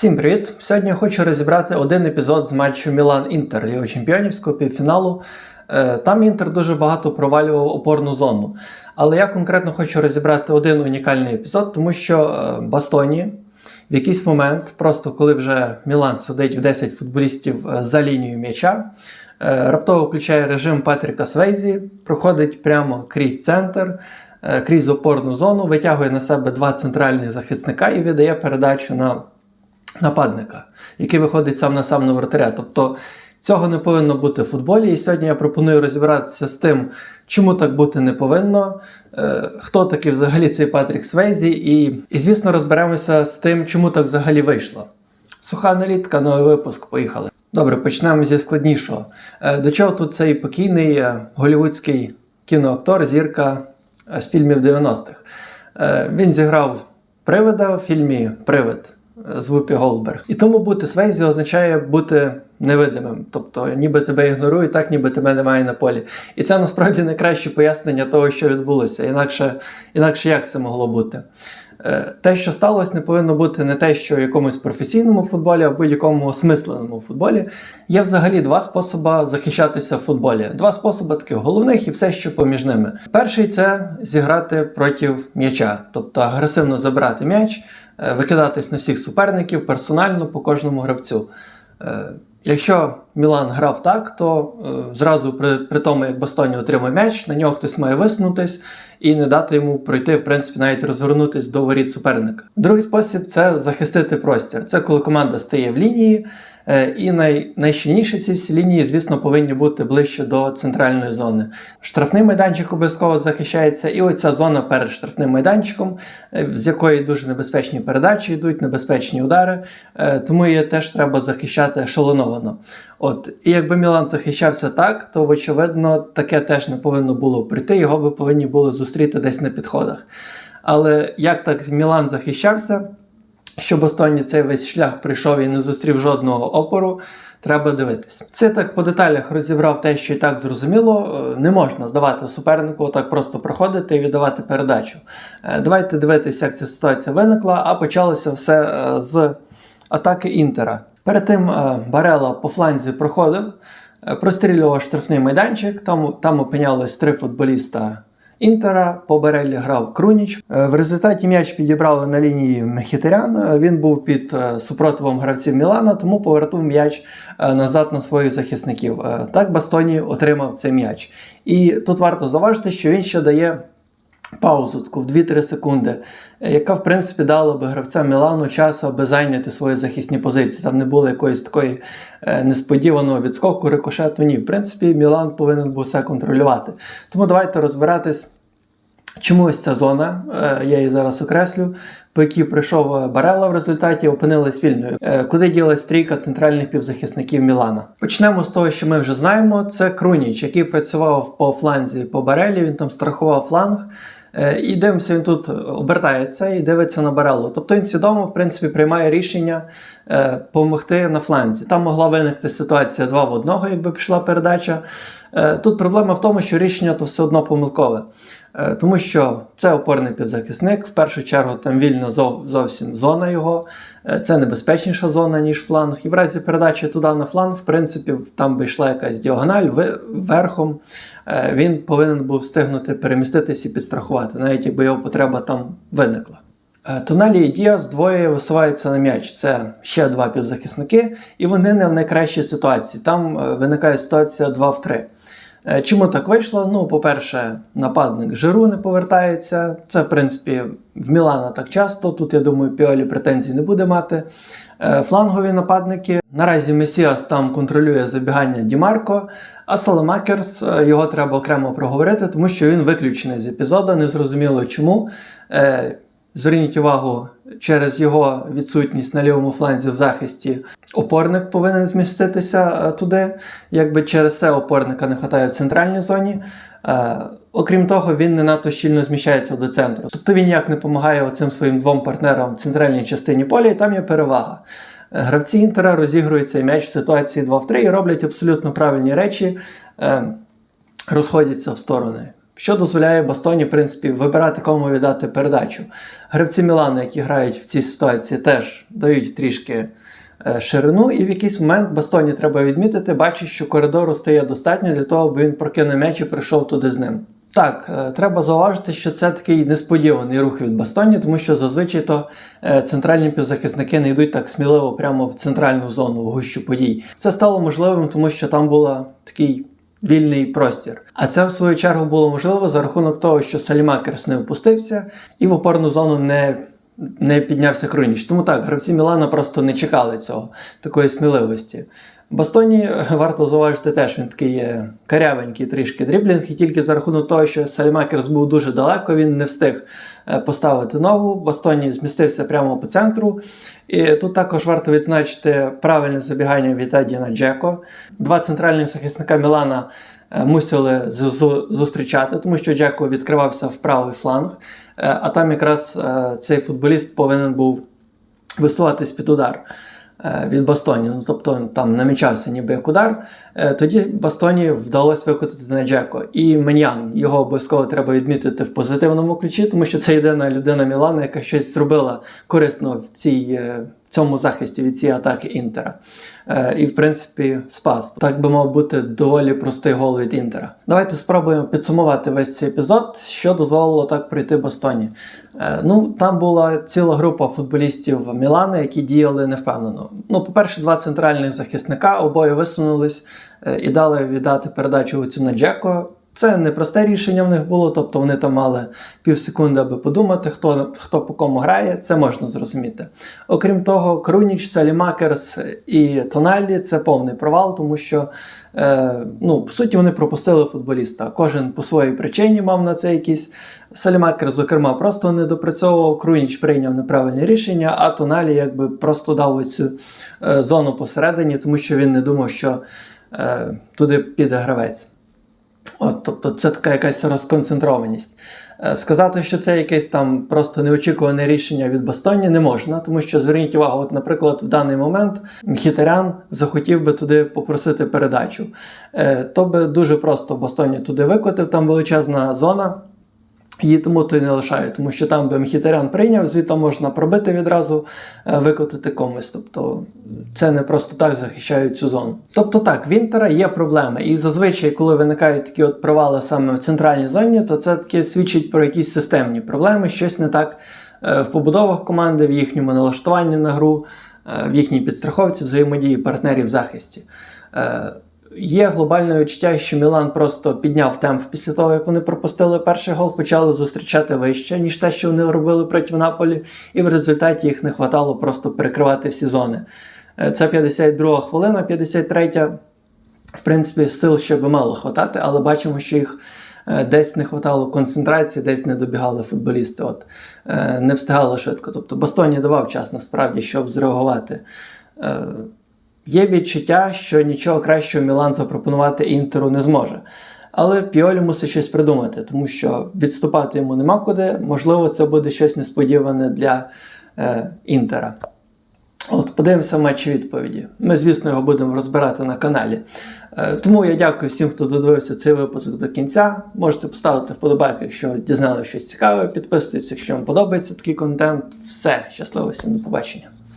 Всім привіт! Сьогодні я хочу розібрати один епізод з матчу Мілан-Інтер Ліго Чемпіонівського півфіналу. Е, Там Інтер дуже багато провалював опорну зону. Але я конкретно хочу розібрати один унікальний епізод, тому що е, Бастоні в якийсь момент, просто коли вже Мілан сидить в 10 футболістів е, за лінією м'яча, раптово включає режим Патріка Свейзі, проходить прямо крізь центр, крізь опорну зону, витягує на себе два центральних захисника і віддає передачу на нападника, який виходить сам на сам на вратаря. Тобто цього не повинно бути в футболі. І сьогодні я пропоную розібратися з тим, чому так бути не повинно, е, хто такий взагалі цей Патрік Свейзі, і, і звісно, розберемося з тим, чому так взагалі вийшло. Суха аналітика, новий випуск. Поїхали. Добре, почнемо зі складнішого. Е, До чого тут цей покійний е, голівудський кіноактор, зірка з фільмів 90-х? Е, Він зіграв привида в фільмі Привид з Вупі Голберг. І тому бути Свейзі означає бути невидимим. Тобто, ніби тебе ігнорують, так ніби тебе немає на полі. І це насправді найкраще пояснення того, що відбулося. Інакше, інакше як це могло бути? Е, Те, що сталося, не повинно бути не те, що в якомусь професійному футболі, а в будь-якому осмисленому футболі. Є взагалі два способи захищатися в футболі. Два способи таких головних і все, що поміж ними. Перший це зіграти проти м'яча, тобто агресивно забирати м'яч, е, викидатись на всіх суперників персонально по кожному гравцю. Якщо Мілан грав так, то е, зразу при, при тому, як Бастоні отримав м'яч, на нього хтось має висунутись і не дати йому пройти, в принципі, навіть розвернутись до воріт суперника. Другий спосіб це захистити простір. Це коли команда стає в лінії, і най, найщільніші ці лінії, звісно, повинні бути ближче до центральної зони. Штрафний майданчик обов'язково захищається, і оця зона перед штрафним майданчиком, е, з якої дуже небезпечні передачі йдуть, небезпечні удари, е, тому її теж треба захищати шалоновано. От, і якби Мілан захищався так, то очевидно таке теж не повинно було прийти, його би повинні були зустріти десь на підходах. Але як так Мілан захищався, що Бастоні цей весь шлях прийшов і не зустрів жодного опору, треба дивитись. Це так по деталях розібрав те, що і так зрозуміло. Е, Не можна здавати супернику, так просто проходити і віддавати передачу. Е, Давайте дивитися, як ця ситуація виникла, а почалося все е, з атаки Інтера. Перед тим Барела по фланзі проходив, прострілював штрафний майданчик, там, там опинялось три футболіста Інтера, побереллі грав Круніч. Е, В результаті м'яч підібрали на лінії Мехітерян. Е, Він був під е, супротивом гравців Мілана, тому повернув м'яч е, назад на своїх захисників. Так Бастоні отримав цей м'яч. І тут варто зауважити, що він ще дає паузу таку в 2-3 секунди, е, яка в принципі дала би гравцям Мілану час, аби зайняти свої захисні позиції. Там не було якоїсь такої е, несподіваного відскоку, рикошету. Ні, в принципі, Мілан повинен був все контролювати. Тому давайте розбиратись. Чому ось ця зона, е, я її зараз окреслю, по якій прийшов Барелла в результаті, опинилась вільною. Куди ділась трійка центральних півзахисників Мілана? Почнемо з того, що ми вже знаємо. Це Круніч, який працював по фланзі по Барелі, він там страхував фланг. Е, І дивимося, він тут обертається і дивиться на барелу. Тобто він свідомо, в принципі, приймає рішення е, допомогти на фланзі. Там могла виникти ситуація 2 в 1, якби пішла передача. Е, Тут проблема в тому, що рішення то все одно помилкове. Е, Тому що це опорний півзахисник, в першу чергу там вільна зов- зовсім зона його, Е, це небезпечніша зона, ніж фланг. І в разі передачі туди на фланг, в принципі, там би йшла якась діагональ верхом. Він повинен був встигнути переміститись і підстрахувати, навіть якби його потреба там виникла. Е, Тоналі і Діас двоє висуваються на м'яч. Це ще два півзахисники, і вони не в найкращій ситуації. Там е, виникає ситуація 2 в 3. Е, Чому так вийшло? Ну, по-перше, нападник Жиру не повертається. Це, в принципі, в Мілана так часто. Тут, я думаю, Піолі претензій не буде мати. Флангові нападники. Наразі Месіас там контролює забігання Дімарко, а Салемакерс е, його треба окремо проговорити, тому що він виключений з епізоду. Незрозуміло чому. Зверніть увагу, через його відсутність на лівому фланзі в захисті опорник повинен зміститися е, туди. Якби через це опорника не вистачає в центральній зоні. Е, окрім того, він не надто щільно зміщається до центру. Тобто він ніяк не допомагає оцим своїм двом партнерам в центральній частині поля, і там є перевага. Е, Гравці Інтера розігрують цей м'яч в ситуації 2 в 3 і роблять абсолютно правильні речі, розходяться в сторони. Що дозволяє Бастоні, в принципі, вибирати кому віддати передачу. Гравці Мілану, які грають в цій ситуації, теж дають трішки е, ширину, і в якийсь момент Бастоні треба відмітити, бачить, що коридору стає достатньо для того, аби він прокинув м'яч і прийшов туди з ним. Так, е, треба зауважити, що це такий несподіваний рух від Бастоні, тому що зазвичай то е, центральні півзахисники не йдуть так сміливо прямо в центральну зону в гущу подій. Це стало можливим, тому що там була такий вільний простір. А це в свою чергу було можливо за рахунок того, що Салімакерс не опустився і в опорну зону не. Не піднявся Круніч. Тому так, гравці Мілана просто не чекали цього, такої сміливості. Бастоні е, варто зауважити теж, він такий є карявенький трішки дріблінг, і тільки за рахунок того, що Салімакерс був дуже далеко, він не встиг поставити ногу. Бастоні змістився прямо по центру. І тут також варто відзначити правильне забігання від Едіна Джеко. Два центральних захисника Мілана е, мусили зустрічати, тому що Джеко відкривався в правий фланг, е, а там якраз е, цей футболіст повинен був висуватись під удар е, від Бастоні. Ну, тобто там намічався ніби як удар. Е, Тоді Бастоні вдалося викотити на Джеко. І Меньян його обов'язково треба відмітити в позитивному ключі, тому що це єдина людина Мілана, яка щось зробила корисно в цій. Цьому захисті від цієї атаки Інтера. Е, і, в принципі, спас. Так би мав бути доволі простий гол від Інтера. Давайте спробуємо підсумувати весь цей епізод, що дозволило так пройти Бастоні. Е, ну, там була ціла група футболістів Мілана, які діяли невпевнено. Ну, по-перше, два центральних захисника обоє висунулись е, і дали віддати передачу цю на Джеко. Це непросте рішення в них було, тобто вони там мали пів секунди, аби подумати, хто, хто по кому грає, це можна зрозуміти. Окрім того, Круніч, Салімакерс і Тоналі це повний провал, тому що е, ну, по суті вони пропустили футболіста. Кожен по своїй причині мав на це якісь. Салімакер, зокрема, просто не допрацьовував, Круніч прийняв неправильне рішення, а Тоналі якби просто дав цю е, зону посередині, тому що він не думав, що е, туди піде гравець. От, тобто це така якась розконцентрованість. Е, Сказати, що це якесь там просто неочікуване рішення від Бастоні, не можна, тому що зверніть увагу, от, наприклад, в даний момент Мхітарян захотів би туди попросити передачу. Е, То би дуже просто Бастоні туди викотив, там величезна зона. Її тому то й не лишають, тому що там би Мхітарян прийняв, звідти можна пробити відразу, е, викотити комусь. Тобто це не просто так захищають цю зону. Тобто так, в Інтера є проблеми. І зазвичай, коли виникають такі от провали саме в центральній зоні, то це таке свідчить про якісь системні проблеми, щось не так е, в побудовах команди, в їхньому налаштуванні на гру, е, в їхній підстраховці, взаємодії партнерів захисті. Є глобальне відчуття, що Мілан просто підняв темп після того, як вони пропустили перший гол, почали зустрічати вище, ніж те, що вони робили проти Наполі, і в результаті їх не хватало просто перекривати всі зони. Е, Це 52 хвилина, 53 в принципі, сил ще би мало хватати, але бачимо, що їх е, десь не хватало концентрації, десь не добігали футболісти. От, е, не встигали швидко. Тобто Бастоні давав час насправді, щоб зреагувати. Є відчуття, що нічого кращого Мілан запропонувати Інтеру не зможе. Але Піолі мусить щось придумати, тому що відступати йому нема куди. Можливо, це буде щось несподіване для е, Інтера. От, подивимося матчі відповіді. Ми, звісно, його будемо розбирати на каналі. Е, тому я дякую всім, хто додивився цей випуск до кінця. Можете поставити вподобайку, якщо дізналися щось цікаве. Підписуйтесь, якщо вам подобається такий контент. Все, щасливо всім, до побачення.